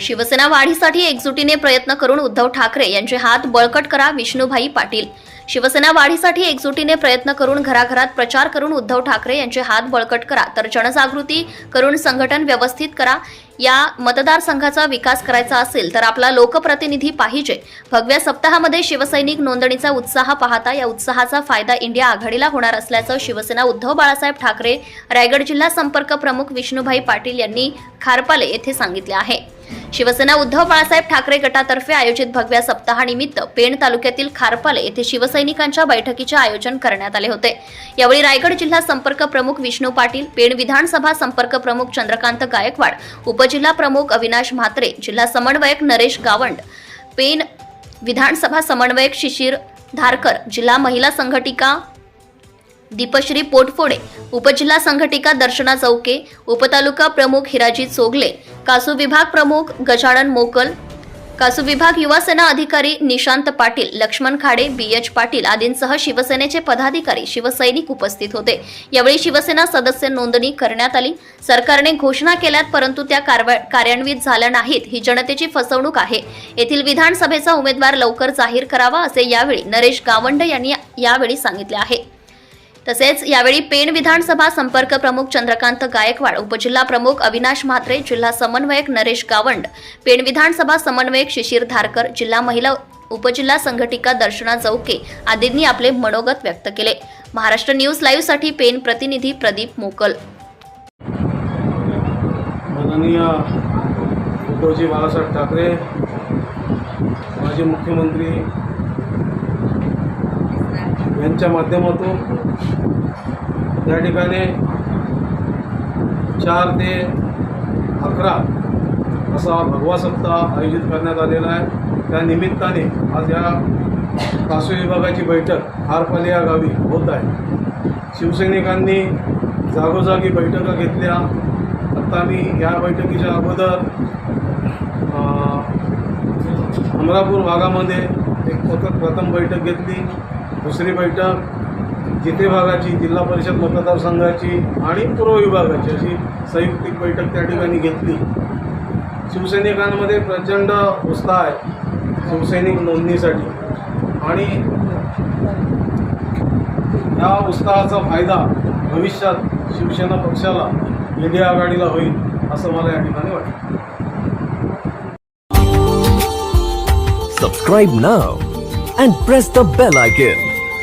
शिवसेना वाढीसाठी एकजुटीने प्रयत्न करून उद्धव ठाकरे यांचे हात बळकट करा विष्णुभाई पाटील. शिवसेना वाढीसाठी एकजुटीने प्रयत्न करून घराघरात प्रचार करून उद्धव ठाकरे यांचे हात बळकट करा. तर जनजागृती करून संघटन व्यवस्थित करा. या मतदारसंघाचा विकास करायचा असेल तर आपला लोकप्रतिनिधी पाहिजे. भगव्या सप्ताहामध्ये शिवसैनिक नोंदणीचा उत्साह पाहता या उत्साहाचा फायदा इंडिया आघाडीला होणार असल्याचं शिवसेना उद्धव बाळासाहेब ठाकरे रायगड जिल्हा संपर्क प्रमुख विष्णुभाई पाटील यांनी खारपाले येथे सांगितले आहे. शिवसेना उद्धव बाळासाहेब ठाकरे गटातर्फे आयोजित भगव्या सप्ताहानिमित्त पेण तालुक्यातील खारपाले येथे शिवसैनिकांच्या बैठकीचे आयोजन करण्यात आले होते. यावेळी रायगड जिल्हा संपर्क प्रमुख विष्णू पाटील पेण विधानसभा संपर्क प्रमुख चंद्रकांत गायकवाड उपजिल्हा प्रमुख अविनाश म्हात्रे जिल्हा समन्वयक नरेश गावंड पेण विधानसभा समन्वयक शिशिर धारकर जिल्हा महिला संघटिका दीपश्री पोटफोडे उपजिल्हा संघटिका दर्शना चौके उपतालुका प्रमुख हिराजी चोगले कासू विभाग प्रमुख गजानन मोकल कासू विभाग युवा सेना अधिकारी निशांत पाटील लक्ष्मण खाडे बी एच पाटील आदींसह शिवसेनेचे पदाधिकारी शिवसैनिक उपस्थित होते. यावेळी शिवसेना सदस्य नोंदणी करण्यात आली. सरकारने घोषणा केल्यात परंतु त्या कारवा- कार्यान्वित झाल्या नाहीत. ही जनतेची फसवणूक आहे. येथील विधानसभेचा उमेदवार लवकर जाहीर करावा असे यावेळी नरेश गावंड यांनी यावेळी सांगितले आहे. तसेच यावेळी पेण विधानसभा संपर्क प्रमुख चंद्रकांत गायकवाड उपजिल्हा प्रमुख अविनाश म्हात्रे जिल्हा समन्वयक नरेश गावंड पेण विधानसभा समन्वयक शिशिर धारकर जिल्हा महिला उपजिल्हा संघटिका दर्शना चौके आदींनी आपले मनोगत व्यक्त केले. महाराष्ट्र न्यूज लाईव्हसाठी पेण प्रतिनिधी प्रदीप मोकल. माननीय उद्धवजी बाळासाहेब ठाकरे माजी मुख्यमंत्री यांच्या माध्यमातून या ठिकाणी चार ते अकरा असा भगवा सप्ताह आयोजित करण्यात आलेला आहे. त्या निमित्ताने आज या कासू विभागाची बैठक हारपाली या गावी होत आहे. शिवसैनिकांनी जागोजागी बैठका घेतल्या. आत्ता मी या बैठकीच्या अगोदर अमरापूर भागामध्ये एक प्रथम बैठक घेतली. दुसरी बैठक जिथे भागाची जिल्हा परिषद मतदारसंघाची आणि पूर्व विभागाची अशी संयुक्तिक बैठक त्या ठिकाणी घेतली. शिवसैनिकांमध्ये प्रचंड उत्साह आहे शिवसैनिक नोंदणीसाठी. आणि या उत्साहाचा फायदा भविष्यात शिवसेना पक्षाला इंडिया आघाडीला होईल असं मला या ठिकाणी वाटतं. Subscribe now and press the bell icon.